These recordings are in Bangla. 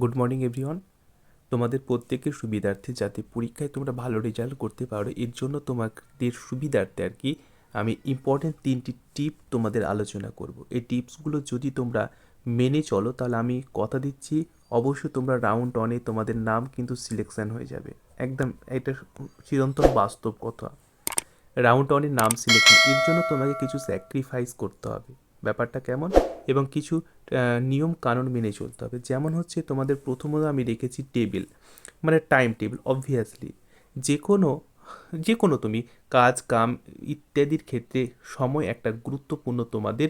গুড মর্নিং এভরিওয়ান তোমাদের প্রত্যেকের সুবিধার্থে যাতে পরীক্ষায় তোমরা ভালো রেজাল্ট করতে পারো, এর জন্য তোমাদের সুবিধার্থে আর কি আমি ইম্পর্টেন্ট তিনটি টিপ তোমাদের আলোচনা করব। এই টিপসগুলো যদি তোমরা মেনে চলো, তাহলে আমি কথা দিচ্ছি। অবশ্যই তোমরা রাউন্ড অনে তোমাদের নাম কিন্তু সিলেকশান হয়ে যাবে। একদম এটা চিরন্তন বাস্তব কথা। রাউন্ড অনে নাম সিলেকশন এর জন্য তোমাকে কিছু স্যাক্রিফাইস করতে হবে। ব্যাপারটা কেমন? এবং কিছু নিয়ম কানুন মেনে চলতে হবে। যেমন হচ্ছে তোমাদের প্রথমত আমি রেখেছি টেবিল মানে টাইম টেবিল অবভিয়াসলি যে কোনো যে কোনো তুমি কাজ, কাম ইত্যাদির ক্ষেত্রে সময় একটা গুরুত্বপূর্ণ তোমাদের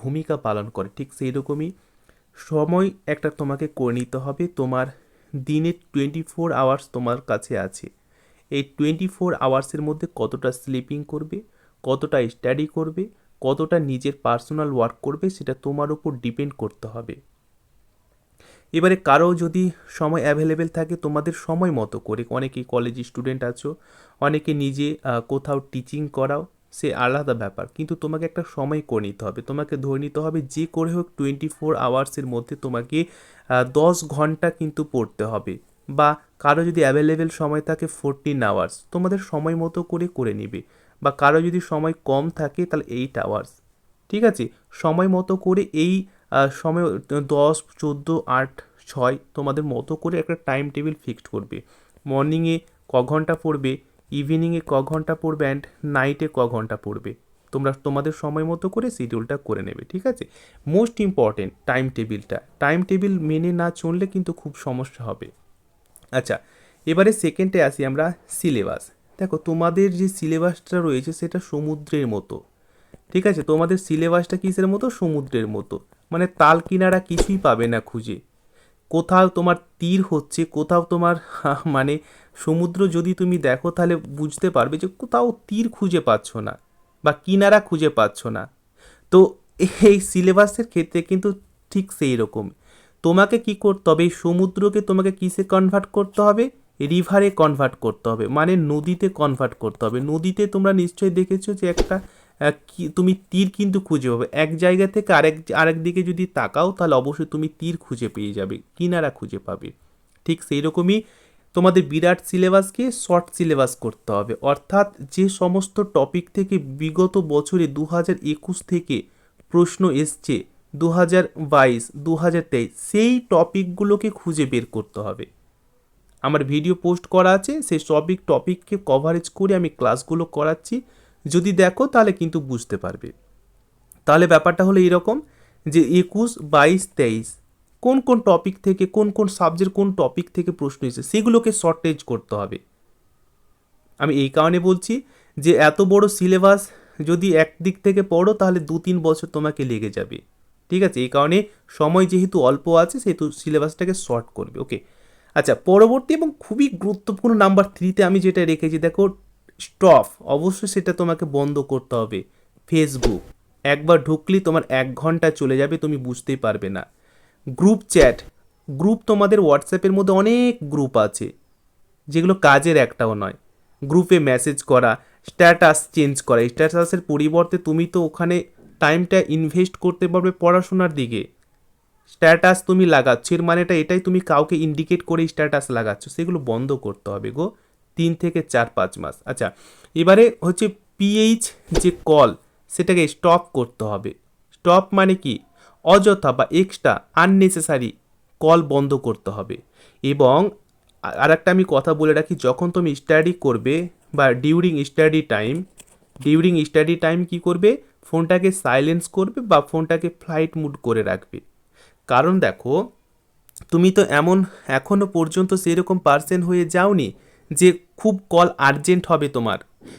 ভূমিকা পালন করে। ঠিক সেই রকমই সময় একটা তোমাকে করে নিতে হবে। তোমার দিনে টোয়েন্টি ফোর আওয়ার্স তোমার কাছে আছে। এই টোয়েন্টি ফোর আওয়ার্সের মধ্যে কতটা স্লিপিং করবে, কতটা স্টাডি করবে কতটা নিজের পার্সোনাল ওয়ার্ক করবে সেটা তোমার উপর ডিপেন্ড করতে হবে। এবারে কারও যদি সময় অ্যাভেলেবেল থাকে, তোমাদের সময় মতো করে অনেকে কলেজ স্টুডেন্ট আছো, অনেকে নিজে কোথাও টিচিং করাও, সে আলাদা ব্যাপার। কিন্তু তোমাকে একটা সময় করে নিতে হবে। তোমাকে ধরে নিতে হবে, যে করে হোক টোয়েন্টি ফোর আওয়ার্সের মধ্যে তোমাকে দশ ঘণ্টা কিন্তু পড়তে হবে। বা কারও যদি অ্যাভেলেবেল সময় থাকে ফোরটিন আওয়ার্স তোমাদের সময় মতো করে করে নিবে। বা কারও যদি সময় কম থাকে তাহলে এইট আওয়ার্স ঠিক আছে? সময় মতো করে এই সময়, দশ, চোদ্দ, আট, ছয় তোমাদের মতো করে একটা টাইম টেবিল ফিক্সড করবে। মর্নিংয়ে ক ঘণ্টা পড়বে ইভিনিংয়ে ক ঘণ্টা পড়বে অ্যান্ড নাইটে ক ঘণ্টা পড়বে। তোমরা, তোমাদের সময় মতো করে শিডিউলটা করে নেবে, ঠিক আছে? মোস্ট ইম্পর্টেন্ট টাইম টেবিলটা টাইম টেবিল মেনে না চললে কিন্তু খুব সমস্যা হবে। আচ্ছা এবারে সেকেন্ডে আসি আমরা সিলেবাস দেখো, তোমাদের যে সিলেবাসটা রয়েছে সেটা সমুদ্রের মতো। ঠিক আছে? তোমাদের সিলেবাসটা কিসের মতো? সমুদ্রের মতো। মানে তাল কিনারা কিছুই পাবে না খুঁজে। কোথাও তোমার তীর হচ্ছে, কোথাও তোমার মানে সমুদ্র যদি তুমি দেখো তাহলে বুঝতে পারবে যে কোথাও তীর খুঁজে পাচ্ছ না বা কিনারা খুঁজে পাচ্ছ না। তো এই সিলেবাসের ক্ষেত্রে কিন্তু ঠিক সেই রকম তোমাকে কি করতে হবে? এই সমুদ্রকে তোমাকে কিসে কনভার্ট করতে হবে? রিভারে কনভার্ট করতে হবে। মানে নদীতে কনভার্ট করতে হবে। নদীতে তোমরা নিশ্চয়ই দেখেছ যে একটা তুমি তীর কিন্তু খুঁজে পাবে। এক জায়গা থেকে আরেক আরেক দিকে যদি তাকাও, তাহলে অবশ্যই তুমি তীর খুঁজে পেয়ে যাবে। কিনারা খুঁজে পাবে। ঠিক সেই রকমই তোমাদের বিরাট সিলেবাসকে শর্ট সিলেবাস করতে হবে। অর্থাৎ যে সমস্ত টপিক থেকে বিগত বছরে দু হাজার একুশ থেকে প্রশ্ন এসছে দু হাজার বাইশ দু হাজার তেইশ, সেই টপিকগুলোকে খুঁজে বের করতে হবে। আমার ভিডিও পোস্ট করা আছে, সেই টপিক, টপিককে কভারেজ করে আমি ক্লাসগুলো করাচ্ছি। যদি দেখো, তাহলে কিন্তু বুঝতে পারবে। তাহলে ব্যাপারটা হলো এরকম যে একুশ, বাইশ, তেইশ, কোন কোন টপিক থেকে, কোন কোন সাবজেক্ট কোন টপিক থেকে প্রশ্ন এসেছে, সেগুলোকে শর্টেজ করতে হবে। আমি এই কারণে বলছি যে এত বড় সিলেবাস যদি একদিক থেকে পড়ো, তাহলে দু তিন বছর তোমাকে লেগে যাবে। ঠিক আছে, এই কারণে সময় যেহেতু অল্প আছে, সেহেতু সিলেবাসটাকে শর্ট করবে ওকে আচ্ছা পরবর্তী এবং খুবই গুরুত্বপূর্ণ নাম্বার থ্রিতে আমি যেটা রেখেছি, দেখো স্টপ অবশ্যই সেটা তোমাকে বন্ধ করতে হবে ফেসবুক একবার ঢুকলেই তোমার এক ঘণ্টা চলে যাবে, তুমি বুঝতেই পারবে না। গ্রুপ চ্যাট গ্রুপ তোমাদের হোয়াটসঅ্যাপের মধ্যে অনেক গ্রুপ আছে, যেগুলো কাজের একটাও নয়। গ্রুপে মেসেজ করা স্ট্যাটাস চেঞ্জ করা স্ট্যাটাসের পরিবর্তে তুমি তো ওখানে টাইমটা ইনভেস্ট করতে পারবে পড়াশোনার দিকে। স্ট্যাটাস তুমি লাগাচ্ছ এর মানেটা এটাই তুমি কাউকে ইন্ডিকেট করে স্ট্যাটাস লাগাচ্ছ, সেগুলো বন্ধ করতে হবে গো। তিন থেকে চার, পাঁচ মাস। আচ্ছা এবারে হচ্ছে পিএইচ যে কল সেটাকে স্টপ করতে হবে। স্টপ মানে কি? অযথা বা এক্সট্রা আননেসেসারি কল বন্ধ করতে হবে। এবং আর একটা আমি কথা বলে রাখি, যখন তুমি স্টাডি করবে বা during study time during study time কি করবে? ফোনটাকে সাইলেন্স করবে বা ফোনটাকে ফ্লাইট মুড করে রাখবে। কারণ দেখো, তুমি তো এমন এখনও পর্যন্ত সেরকম পার্সেন হয়ে যাওনি যে খুব কল আর্জেন্ট হবে তোমার।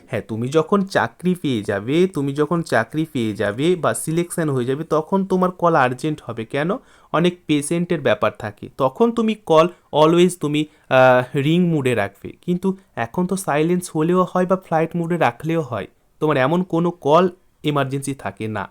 হ্যাঁ তুমি যখন চাকরি পেয়ে যাবে, তুমি যখন চাকরি পেয়ে যাবে বা সিলেকশন হয়ে যাবে, তখন তোমার কল আর্জেন্ট হবে। কেন? অনেক পেশেন্টের ব্যাপার থাকে। তখন তুমি কল অলওয়েজ তুমি রিং মুডে রাখবে। কিন্তু এখন তো সাইলেন্স হলেও হয় বা ফ্লাইট মুডে রাখলেও হয়। তোমার এমন কোনো কল এমার্জেন্সি থাকে না।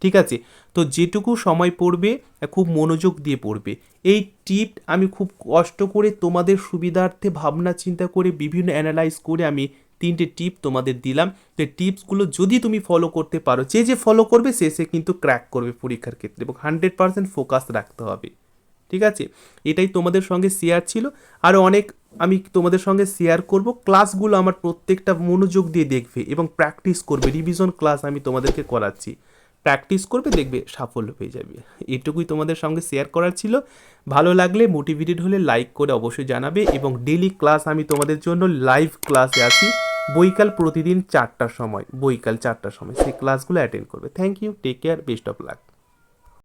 ঠিক আছে? তো যেটুকু সময় পড়বে, খুব মনোযোগ দিয়ে পড়বে। এই টিপ আমি খুব কষ্ট করে তোমাদের সুবিধার্থে ভাবনা চিন্তা করে বিভিন্ন অ্যানালাইজ করে আমি তিনটে টিপ তোমাদের দিলাম। তো টিপসগুলো যদি তুমি ফলো করতে পারো, যে যে ফলো করবে, সে সে কিন্তু ক্র্যাক করবে পরীক্ষার ক্ষেত্রে এবং হান্ড্রেড পার্সেন্ট ফোকাস রাখতে হবে। ঠিক আছে? এটাই তোমাদের সঙ্গে শেয়ার ছিল। আরও অনেক আমি তোমাদের সঙ্গে শেয়ার করব। ক্লাসগুলো আমার প্রত্যেকটা মনোযোগ দিয়ে দেখবে এবং প্র্যাকটিস করবে। রিভিশন ক্লাস আমি তোমাদেরকে করাচ্ছি। প্র্যাকটিস করবে, দেখবে সাফল্য পেয়ে যাবে। এটুকুই তোমাদের সঙ্গে শেয়ার করার ছিল। ভালো লাগলে মোটিভেটেড হলে লাইক করে অবশ্যই জানাবে এবং ডেলি ক্লাস আমি তোমাদের জন্য লাইভ ক্লাসে আসি বৈকাল প্রতিদিন চারটার সময়, বৈকাল চারটার সময় সেই ক্লাসগুলো অ্যাটেন্ড করবে। Thank you take care best of luck